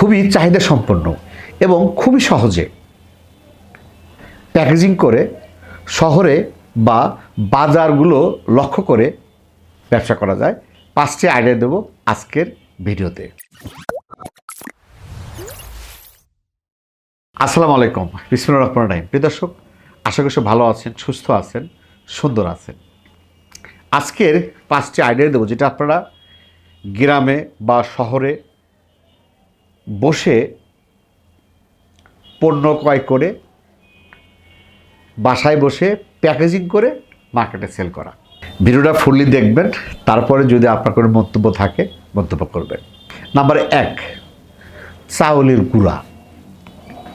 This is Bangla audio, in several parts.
খুবই চাহিদা সম্পন্ন এবং খুবই সহজে প্যাকেজিং করে শহরে বা বাজারগুলো লক্ষ্য করে ব্যবসা করা যায়। পাঁচটি আইডিয়া দেবো আজকের ভিডিওতে। আসসালামু আলাইকুম বিসমুল্লাহ রহমান রাহিম। প্রিয় দর্শক, আশা করি ভালো আছেন, সুস্থ আছেন, সুন্দর আছেন। আজকের পাঁচটি আইডিয়া দেবো, যেটা আপনারা গ্রামে বা শহরে বসে পণ্য ক্রয় করে, বাসায় বসে প্যাকেজিং করে মার্কেটে সেল করা। ভিডিওটা ফুললি দেখবেন, তারপরে যদি আপনার কোনো মন্তব্য থাকে, মন্তব্য করবেন। নাম্বার এক, চাউলের গুঁড়া।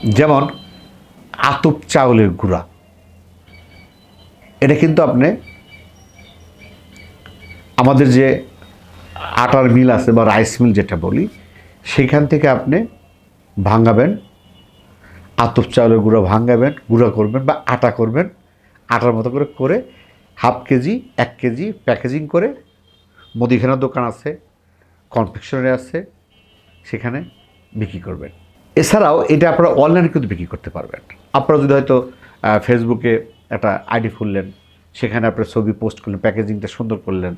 যেমন আতপ চাউলের গুঁড়া। এটা কিন্তু আপনি আমাদের যে আটার মিল আছে বা রাইস মিল যেটা বলি সেখান থেকে আপনি ভাঙাবেন, আতপ চাউলের গুঁড়ো ভাঙাবেন, গুঁড়ো করবেন বা আটা করবেন, আটার মতো করে করে হাফ কেজি, এক কেজি প্যাকেজিং করে মুদিখানার দোকান আছে কনফেকশনারি আছে, সেখানে বিক্রি করবেন। এছাড়াও এটা আপনারা অনলাইনে কিন্তু বিক্রি করতে পারবেন। আপনারা যদি হয়তো ফেসবুকে একটা আইডি খুললেন, সেখানে আপনার ছবি পোস্ট করলেন প্যাকেজিংটা সুন্দর করলেন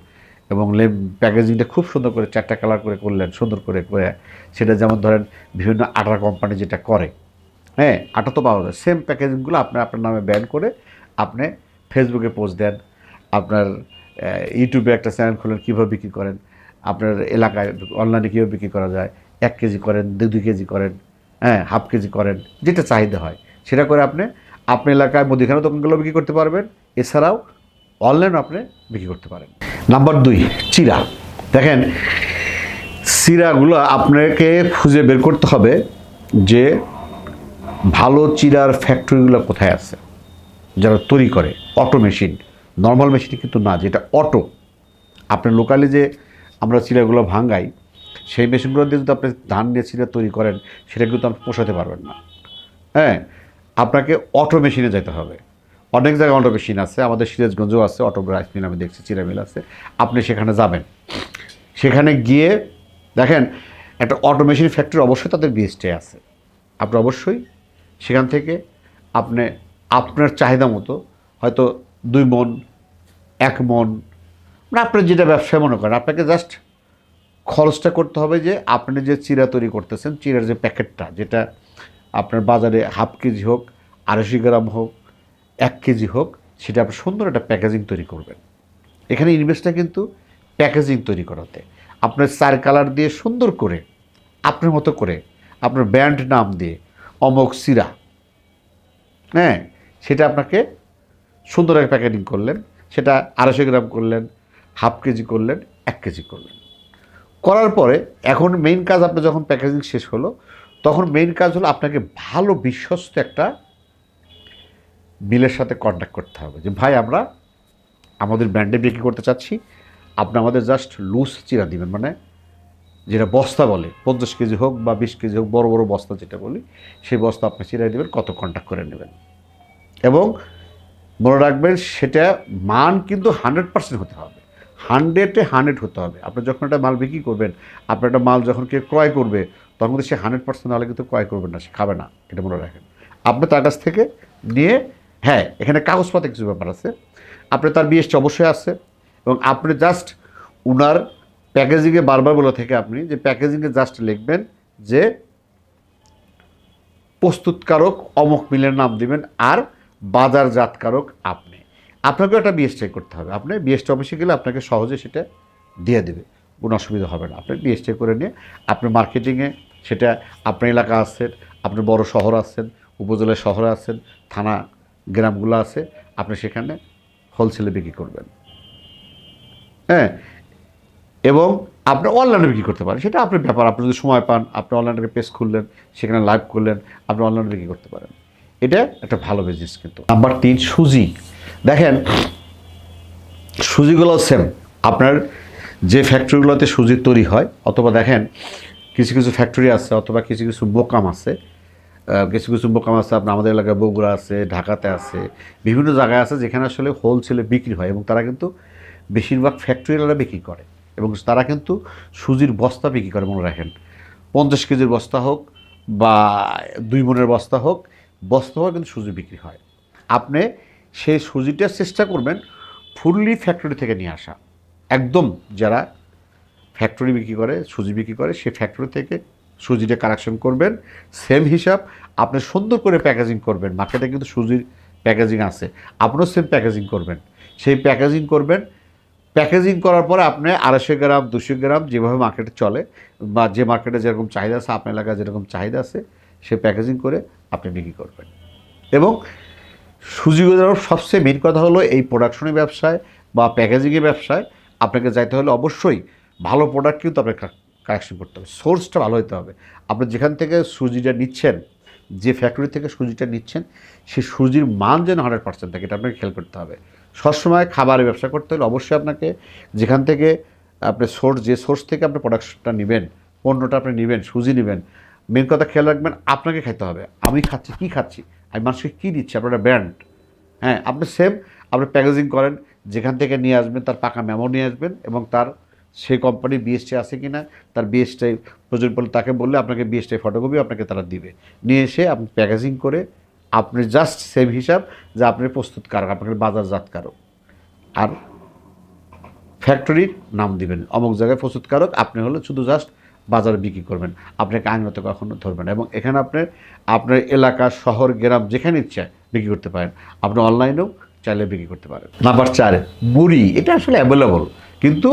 এবং লেম প্যাকেজিংটা খুব সুন্দর করে চারটা কালার করে করলেন, সুন্দর করে করে। সেটা যেমন ধরেন বিভিন্ন আটার কোম্পানি যেটা করে। হ্যাঁ আটা তো পাওয়া যায়। সেম প্যাকেজিংগুলো আপনি আপনার নামে ব্যান করে আপনি ফেসবুকে পোস্ট দেন। আপনার ইউটিউবে একটা চ্যানেল খুলেন কীভাবে বিক্রি করেন। আপনার এলাকায় অনলাইনে কীভাবে বিক্রি করা যায়। এক কেজি করেন দুই কেজি করেন হ্যাঁ হাফ কেজি করেন, যেটা চাহিদা হয়। সেটা করে আপনি আপনার এলাকায় মুদিখানা দোকানগুলো বিক্রি করতে পারবেন। এছাড়াও অনলাইনে আপনি বিক্রি করতে পারেন। নাম্বার দুই, চিরা। দেখেন, চিরাগুলো আপনাকে খুঁজে বের করতে হবে যে ভালো চিরার ফ্যাক্টরিগুলো কোথায় আছে, যারা তৈরি করে অটো মেশিন নর্মাল মেশিন কিন্তু না, যেটা অটো আপনার লোকালি যে আমরা চিরাগুলো ভাঙাই, সেই মেশিনগুলো দিয়ে যদি আপনি ধান দিয়ে চিরা তৈরি করেন, সেটা কিন্তু আপনি পোষাতে পারবেন না। হ্যাঁ আপনাকে অটো মেশিনে যেতে হবে। অনেক জায়গায় অটো মেশিন আছে, আমাদের সিরাজগঞ্জও আছে অটো রাইস মিল আমি দেখছি চিরা মিল আছে। আপনি সেখানে যাবেন। সেখানে গিয়ে দেখেন, একটা অটো মেশিন ফ্যাক্টরি অবশ্যই তাদের বিএসটি আছে। আপনি অবশ্যই সেখান থেকে আপনি, আপনার চাহিদা মতো হয়তো দুই মন, এক মন মানে আপনার যেটা ব্যবসায় মনে করেন, আপনাকে জাস্ট খরচটা করতে হবে যে আপনি যে চিরা তৈরি করতেছেন, চিরার যে প্যাকেটটা, যেটা আপনার বাজারে হাফ কেজি হোক, আড়াইশো গ্রাম হোক এক কেজি হোক, সেটা আপনি সুন্দর একটা প্যাকেজিং তৈরি করবেন। এখানে ইনভেস্টটা কিন্তু প্যাকেজিং তৈরি করাতে। আপনার সার কালার দিয়ে সুন্দর করে, আপনার মতো করে, আপনার ব্র্যান্ড নাম দিয়ে অমক সিরা। হ্যাঁ সেটা আপনাকে সুন্দর একটা প্যাকেটিং করলেন, সেটা আড়াইশো গ্রাম করলেন, হাফ কেজি করলেন, এক কেজি করলেন। করার পরে এখন মেইন কাজ আপনার যখন প্যাকেজিং শেষ হলো, তখন মেইন কাজ হলো আপনাকে ভালো বিশ্বস্ত একটা মিলের সাথে কন্ট্যাক্ট করতে হবে। যে, ভাই, আমরা আমাদের ব্র্যান্ডে বিক্রি করতে চাচ্ছি। আপনি আমাদের জাস্ট লুজ চিরা দিবেন। মানে যেটা বস্তা বলে, পঞ্চাশ কেজি হোক বা বিশ কেজি হোক, বড় বড় বস্তা যেটা বলি, সেই বস্তা আপনি চিরাই দেবেন, কত কন্ট্যাক্ট করে নেবেন। এবং মনে রাখবেন, সেটা মান কিন্তু হান্ড্রেড পার্সেন্ট হতে হবে। হান্ড্রেডে হান্ড্রেড হতে হবে। আপনি যখন একটা মাল বিক্রি করবেন আপনার একটা মাল যখন কেউ ক্রয় করবে, তখন কিন্তু সে হান্ড্রেড পার্সেন্ট নাহলে কিন্তু ক্রয় করবেন না, সে খাবে না, এটা মনে রাখেন। আপনি তার কাছ থেকে নিয়ে হ্যাঁ এখানে কাগজপত্রে কিছু ব্যাপার আছে। আপনি তার বিএসটি অবশ্যই আছে এবং আপনি জাস্ট উনার প্যাকেজিংয়ে বারবার বলে থেকে আপনি যে প্যাকেজিংয়ে জাস্ট লিখবেন যে প্রস্তুতকারক অমুক মিলের নাম দিবেন আর বাজারজাতকারক আপনি। আপনাকেও একটা বিএসটাই করতে হবে। আপনি বিএসটি অফিসে গেলে আপনাকে সহজে সেটা দিয়ে দেবে। কোনো অসুবিধা হবে না। আপনি বিএসটি করে নিয়ে আপনি মার্কেটিংয়ে সেটা আপনার এলাকা আছেন, আপনি বড় শহর আছেন উপজেলায় শহরে আছেন, থানা গ্রামগুলো আছে, আপনি সেখানে হোলসেলে বিক্রি করবেন। হ্যাঁ? এবং আপনি অনলাইনে বিক্রি করতে পারেন। সেটা আপনার ব্যাপার। আপনি যদি সময় পান, আপনি অনলাইনে পেজ খুললেন, সেখানে লাইভ করলেন, আপনি অনলাইনে বিক্রি করতে পারেন। এটা একটা ভালো বিজনেস কিন্তু। নাম্বার তিন, সুজি। দেখেন, সুজিগুলো সেম আপনার যে ফ্যাক্টরিগুলোতে সুজি তৈরি হয়, অথবা দেখেন, কিছু কিছু ফ্যাক্টরি আছে, অথবা কিছু কিছু বোকাম আছে কিছু কিছু বোকাম আছে, আপনার আমাদের এলাকায় বগুড়া আছে, ঢাকাতে আছে, বিভিন্ন জায়গায় আছে যেখানে আসলে হোলসেলে বিক্রি হয় এবং তারা কিন্তু বেশিরভাগ ফ্যাক্টরিওয়ালা বিক্রি করে এবং তারা কিন্তু সুজির বস্তা বিক্রি করে, মনে রাখেন। পঞ্চাশ কেজির বস্তা হোক বা দুই মনের বস্তা হোক বস্তা হোক কিন্তু সুজি বিক্রি হয়। আপনি সেই সুজিটা চেষ্টা করবেন ফুললি ফ্যাক্টরি থেকে নিয়ে আসা। একদম যারা ফ্যাক্টরি বিক্রি করে, সুজি বিক্রি করে, সেই ফ্যাক্টরি থেকে সুজিটা কালেকশন করবেন সেম হিসাব, আপনি সুন্দর করে প্যাকেজিং করবেন। মার্কেটে কিন্তু সুজির প্যাকেজিং আছে। আপনিও সেম প্যাকেজিং করবেন। সেই প্যাকেজিং করবেন। প্যাকেজিং করার পরে আপনি আড়াইশো গ্রাম দুশো গ্রাম যেভাবে মার্কেটে চলে, বা যে মার্কেটে যেরকম চাহিদা আছে, আপনার এলাকায় যেরকম চাহিদা আছে সে প্যাকেজিং করে আপনি বিক্রি করবেন। এবং সুজি গজানোর সবচেয়ে মেন কথা হলো এই প্রোডাকশনের ব্যবসায় বা প্যাকেজিংয়ের ব্যবসায় আপনাকে যাইতে হলে অবশ্যই ভালো প্রোডাক্ট কিন্তু আপনাকে কালেকশন করতে হবে। সোর্সটা ভালো হতে হবে। আপনি যেখান থেকে সুজিটা নিচ্ছেন, যে ফ্যাক্টরি থেকে সুজিটা নিচ্ছেন, সেই সুজির মান যেন হান্ড্রেড পার্সেন্ট থাকে, এটা আপনাকে খেয়াল করতে হবে। সবসময় খাবারের ব্যবসা করতে হলে অবশ্যই আপনাকে যেখান থেকে আপনি সোর্স যে সোর্স থেকে আপনি প্রোডাকশনটা নেবেন, পণ্যটা আপনি নেবেন, সুজি নেবেন মেন কথা খেয়াল রাখবেন, আপনাকে খেতে হবে। আমি খাচ্ছি, কী খাচ্ছি? আমি মানুষকে কী দিচ্ছি? আপনার ব্র্যান্ড হ্যাঁ আপনি সেম আপনি প্যাকেজিং করেন, যেখান থেকে নিয়ে আসবেন, তার পাকা মেমো নিয়ে আসবেন এবং তার সেই কোম্পানির বিএসটি আছে কি না তার বিএসটাই প্রয়োজন পড়লে তাকে বললে আপনাকে বিএসটাই ফটোকপি আপনাকে তারা দিবে। নিয়ে এসে আপনি প্যাকেজিং করে আপনি জাস্ট সেম হিসাব যে আপনি প্রস্তুতকারক আপনাকে বাজারজাতকারক। আর ফ্যাক্টরির নাম দিবেন। অমুক জায়গায় প্রস্তুতকারক, আপনি হলো শুধু জাস্ট বাজারে বিক্রি করবেন। আপনাকে আইনত কখনো ধরবেন না। এবং এখানে আপনি, আপনার এলাকা, শহর, গ্রাম যেখানে ইচ্ছা বিক্রি করতে পারেন। আপনি অনলাইনেও চাইলে বিক্রি করতে পারেন। নাম্বার চার, মুড়ি, এটা আসলে অ্যাভেলেবল কিন্তু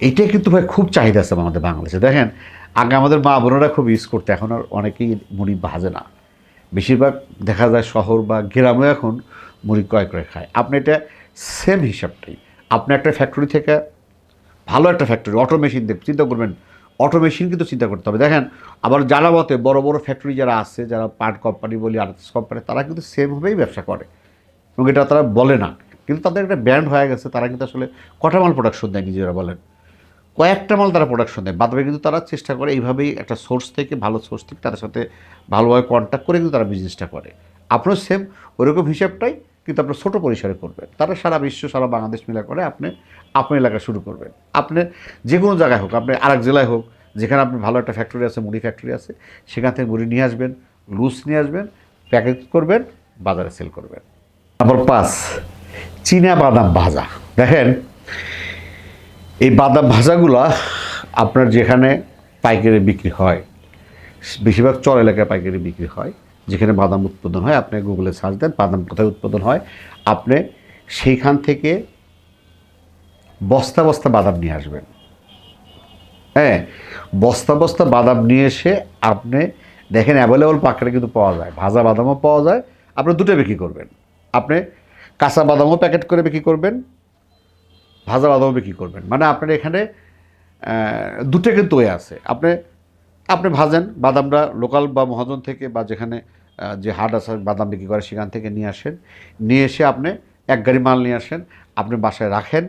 এইটা কিন্তু ভাই খুব চাহিদা আছে আমাদের বাংলাদেশে। দেখেন, আগে আমাদের মা বোনেরা খুব ইউজ করতে, এখন আর অনেকেই মুড়ি ভাজে না। বেশিরভাগ দেখা যায় শহর বা গ্রামে এখন মুড়ি ক্রয় করে খায়। আপনি এটা সেম হিসাবটাই। আপনি একটা ফ্যাক্টরি থেকে ভালো একটা ফ্যাক্টরি অটো মেশিন দিয়ে চিন্তা করবেন অটো মেশিন কিন্তু চিন্তা করতে হবে। দেখেন, আবার যারা মতে বড় বড় ফ্যাক্টরি যারা আছে, যারা পার্ট কোম্পানি বলি আর্টস কোম্পানি তারা কিন্তু সেমভাবেই ব্যবসা করে। এবং এটা তারা বলে না। কিন্তু তাদের একটা ব্র্যান্ড হয়ে গেছে, তারা কিন্তু আসলে কটা মাল প্রোডাকশন দেয় নিজেরা বলেন? কয়েকটা মাল তারা প্রোডাকশন দেয়। বাদবে কিন্তু তারা চেষ্টা করে এইভাবেই একটা সোর্স থেকে ভালো সোর্স থেকে তাদের সাথে ভালোভাবে কন্ট্যাক্ট করে কিন্তু তারা বিজনেসটা করে। আপনার সেম ওইরকম হিসাবটাই কিন্তু আপনার ছোটো পরিসরে করবেন। তারা সারা বিশ্ব, সারা বাংলাদেশ মিলা করে আপনি আপনার এলাকা শুরু করবেন। আপনি যে কোনো জায়গায় হোক, আপনি আরেক জেলায় হোক, যেখানে আপনার ভালো একটা ফ্যাক্টরি আছে, মুড়ি ফ্যাক্টরি আছে, সেখান থেকে মুড়ি নিয়ে আসবেন লুজ নিয়ে আসবেন প্যাকেজ করবেন, বাজারে সেল করবেন। তারপর পাঁচ, চীনা বাদাম ভাজা। দেখেন এই বাদাম ভাজাগুলা আপনার যেখানে পাইকারি বিক্রি হয়, বেশিরভাগ চর এলাকায় পাইকারি বিক্রি হয়, যেখানে বাদাম উৎপাদন হয়, আপনি গুগলে সার্চ দেন, বাদাম কোথায় উৎপাদন হয়, আপনি সেইখান থেকে বস্তা বস্তা বাদাম নিয়ে আসবেন। হ্যাঁ বস্তা বস্তা বাদাম নিয়ে এসে আপনি দেখেন অ্যাভেলেবল পাকেটে কিন্তু পাওয়া যায়, ভাজা বাদামও পাওয়া যায়, আপনি দুটো বিক্রি করবেন। আপনি কাঁচা বাদামও প্যাকেট করে বিক্রি করবেন ভাজা বাদামও বিক্রি করবেন। মানে আপনার এখানে দুটো কিন্তু ওয়ে আছে। আপনি আপনি ভাজেন, বাদামটা লোকাল বা মহাজন থেকে বা যেখানে যে হাট আছে, বাদাম বিক্রি করে সেখান থেকে নিয়ে আসেন। নিয়ে এসে আপনি এক গাড়ি মাল নিয়ে আসেন, আপনি বাসায় রাখেন।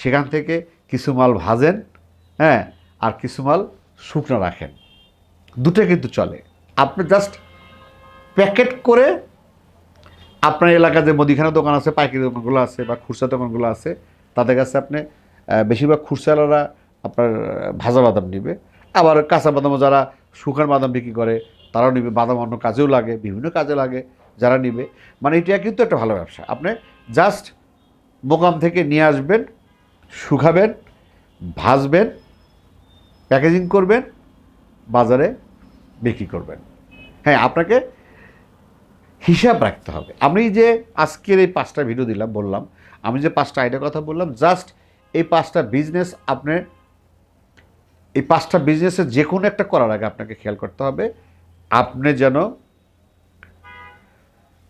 সেখান থেকে কিছু মাল ভাজেন হ্যাঁ আর কিছু মাল শুকনো রাখেন। দুটো কিন্তু চলে। আপনি জাস্ট প্যাকেট করে আপনার এলাকায় যে মুদিখানা দোকান আছে, পাইকারি দোকানগুলো আছে বা খুচরা দোকানগুলো আছে তাদের কাছে আপনি বেশিরভাগ খুচরাওয়ালারা আপনার ভাজা বাদাম নেবে। আবার কাঁচা বাদামও যারা শুকান বাদাম বিক্রি করে, তারাও নেবে। বাদাম অন্য কাজেও লাগে, বিভিন্ন কাজে লাগে, যারা নিবে। মানে এটা কিন্তু একটা ভালো ব্যবসা। আপনি জাস্ট মোকাম থেকে নিয়ে আসবেন, শুকাবেন, ভাজবেন প্যাকেজিং করবেন, বাজারে বিক্রি করবেন। হ্যাঁ আপনাকে হিসাব রাখতে হবে। আমি যে আজকের এই পাঁচটা ভিডিও দিলাম, বললাম আমি যে পাঁচটা আইডিয়ার কথা বললাম জাস্ট এই পাঁচটা বিজনেস আপনার, এই পাঁচটা বিজনেসের যে কোনো একটা করার আগে আপনাকে খেয়াল করতে হবে, আপনি যেন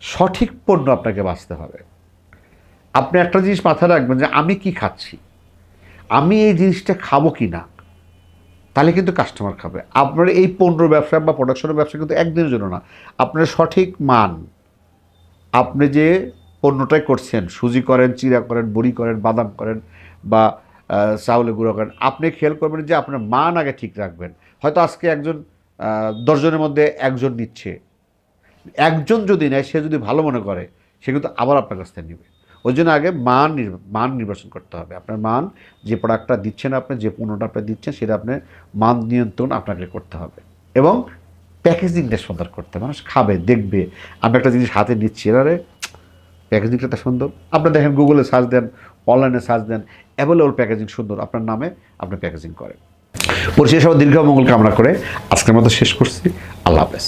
সঠিক পণ্য আপনাকে বাঁচতে হবে। আপনি একটা জিনিস মাথায় রাখবেন যে আমি কি খাচ্ছি? আমি এই জিনিসটা খাব কি না? তাহলে কিন্তু কাস্টমার খাবে। আপনার এই পণ্য ব্যবসা বা প্রোডাকশনের ব্যবসা কিন্তু একদিনের জন্য না। আপনার সঠিক মান, আপনি যে পণ্যটাই করছেন। সুজি করেন চিরা করেন, বড়ি করেন, বাদাম করেন বা চাউলে গুঁড়ো করেন। আপনি খেয়াল করবেন যে আপনার মান আগে ঠিক রাখবেন। হয়তো আজকে একজন দশজনের মধ্যে একজন নিচ্ছে। একজন যদি নেয়, সে যদি ভালো মনে করে, সে কিন্তু আবার আপনার কাছ থেকে নেবে। ওই জন্য আগে মান মান নির্বাচন করতে হবে। আপনার মান, যে প্রোডাক্টটা দিচ্ছেন আপনি, যে পণ্যটা আপনি দিচ্ছেন, সেটা আপনার মান নিয়ন্ত্রণ আপনাকে করতে হবে। এবং প্যাকেজিংটা সুন্দর করতে মানুষ খাবে, দেখবে। আমি একটা জিনিস হাতে নিচ্ছি এবারে প্যাকেজিংটা তো সুন্দর। আপনার দেখেন গুগলে সার্চ দেন অনলাইনে সার্চ দেন অ্যাভেলেবল প্যাকেজিং সুন্দর। আপনার নামে আপনি প্যাকেজিং করেন। সব দীর্ঘ মঙ্গল কামনা করে আজকের মতো শেষ করছি। আল্লাহ হাফেজ।